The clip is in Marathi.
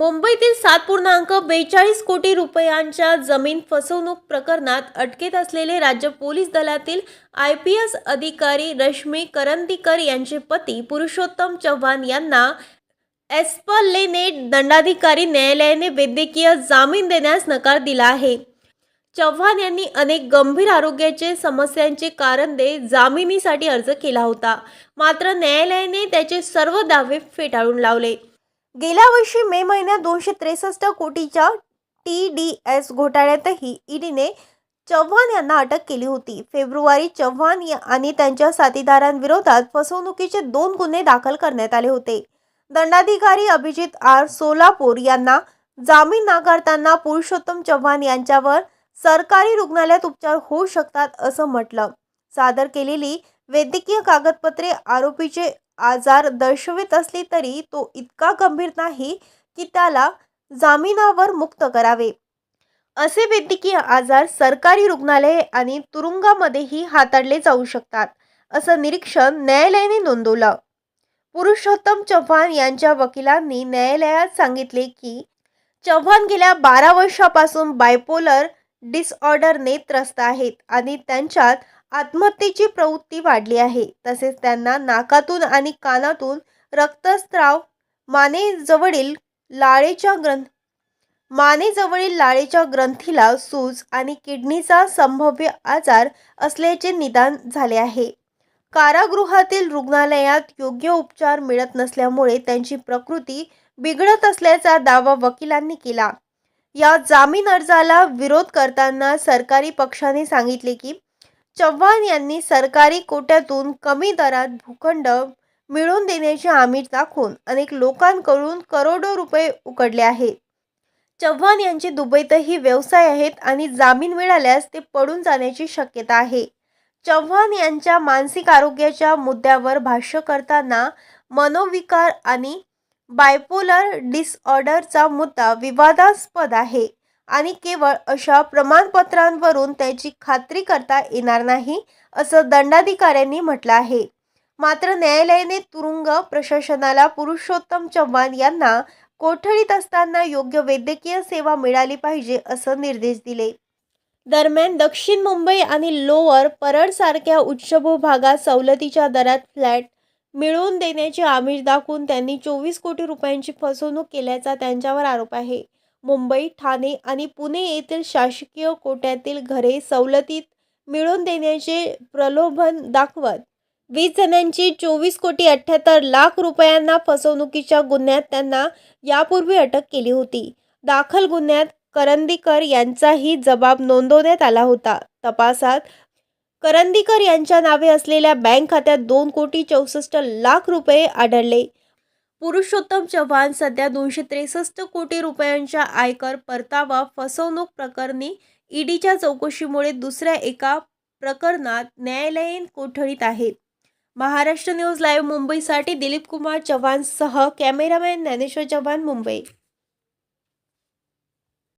मुंबईतील सात पूर्णांक बेचाळीस कोटी रुपयांच्या जमीन फसवणूक प्रकरणात अटकेत असलेले राज्य पोलीस दलातील आय पी एस अधिकारी रश्मी करंदीकर यांचे पती पुरुषोत्तम चव्हाण यांना एस्पलेनेट दंडाधिकारी न्यायालयाने वैद्यकीय जामीन देण्यास नकार दिला आहे. चव्हाण यांनी अनेक गंभीर आरोग्याचे समस्यांचे कारण दे जामिनीसाठी अर्ज केला होता. मात्र न्यायालयाने त्याचे सर्व दावे फेटाळून लावले. गेल्या वर्षी मे महिन्यात दोनशे त्रेसष्ट कोटीच्या टी डी एस घोटाळ्यातही ईडीने चव्हाण यांना अटक केली होती. फेब्रुवारी चव्हाण आणि त्यांच्या साथीदारांविरोधात फसवणुकीचे दोन गुन्हे दाखल करण्यात आले होते. दंडाधिकारी अभिजित आर सोलापूर यांना जामीन नाकारताना पुरुषोत्तम चव्हाण यांच्यावर सरकारी रुग्णालयात उपचार होऊ शकतात असं म्हटलं. सादर केलेली वैद्यकीय कागदपत्रे आरोपीचे आजार दर्शवित असली तरी तो इतका गंभीर नाही की त्याला जामिनावर मुक्त करावे. असे वैद्यकीय आजार सरकारी रुग्णालये आणि तुरुंगामध्येही हाताळले जाऊ शकतात असं निरीक्षण न्यायालयाने नोंदवलं. पुरुषोत्तम चव्हाण यांच्या वकिलांनी न्यायालयात सांगितले की चव्हाण गेल्या बारा वर्षापासून बायपोलर डिसऑर्डरने त्रस्त आहेत आणि त्यांच्यात आत्महत्येची प्रवृत्ती वाढली आहे. तसेच त्यांना नाकातून आणि कानातून रक्तस्त्राव मानेजवळील लाळेच्या ग्रंथ मानेजवळील लाळेच्या ग्रंथीला सूज आणि किडनीचा संभाव्य आजार असल्याचे निदान झाले आहे. कारागृहातील रुग्णालयात योग्य उपचार मिळत नसल्यामुळे त्यांची प्रकृती बिघडत असल्याचा दावा वकिलांनी केला. या जामीन अर्जाला विरोध करताना सरकारी पक्षाने सांगितले की चव्हाण यांनी सरकारी कोट्यातून कमी दरात भूखंड मिळवून देण्याचे आमिष दाखवून अनेक लोकांकडून करोडो रुपये उकडले आहेत. चव्हाण यांचे दुबईतही व्यवसाय आहेत आणि जामीन मिळाल्यास ते पडून जाण्याची शक्यता आहे. चव्हाण यांच्या मानसिक आरोग्याच्या मुद्द्यावर भाष्य करताना मनोविकार आणि बायपोलर डिसऑर्डरचा मुद्दा विवादास्पद आहे. आणि केवळ अशा प्रमाणपत्रांवरून त्याची खात्री करता येणार नाही असं दंडाधिकाऱ्यांनी म्हटलं आहे. मात्र न्यायालयाने तुरुंग प्रशासनाला पुरुषोत्तम चव्हाण यांना कोठडीत असताना योग्य वैद्यकीय सेवा मिळाली पाहिजे असं निर्देश दिले. दरम्यान दक्षिण मुंबई आणि लोअर परडसारख्या उच्चभू भागात सवलतीच्या दरात फ्लॅट मिळवून देण्याचे आमिष दाखवून त्यांनी चोवीस कोटी रुपयांची फसवणूक केल्याचा त्यांच्यावर आरोप आहे. मुंबई ठाणे आणि पुणे येथील शासकीय कोट्यातील घरे सवलतीत मिळवून देण्याचे प्रलोभन दाखवत. वीस जणांची चोवीस कोटी अठ्ठ्याहत्तर लाख रुपयांना फसवणुकीच्या गुन्ह्यात त्यांना यापूर्वी अटक केली होती. दाखल गुन्ह्यात करंदीकर यांचाही जबाब नोंदवण्यात आला होता. तपासात करंदीकर यांच्या नावे असलेल्या बँक खात्यात दोन कोटी चौसष्ट लाख रुपये आढळले. पुरुषोत्तम चव्हाण सध्या दोनशे त्रेसष्ट कोटी रुपयांच्या आयकर परतावा फसवणूक प्रकरणी ईडीच्या चौकशीमुळे दुसऱ्या एका प्रकरणात न्यायालयीन कोठडीत आहेत महाराष्ट्र न्यूज लाईव्ह मुंबईसाठी दिलीप कुमार चव्हाणसह कॅमेरामॅन ज्ञानेश्वर चव्हाण मुंबई.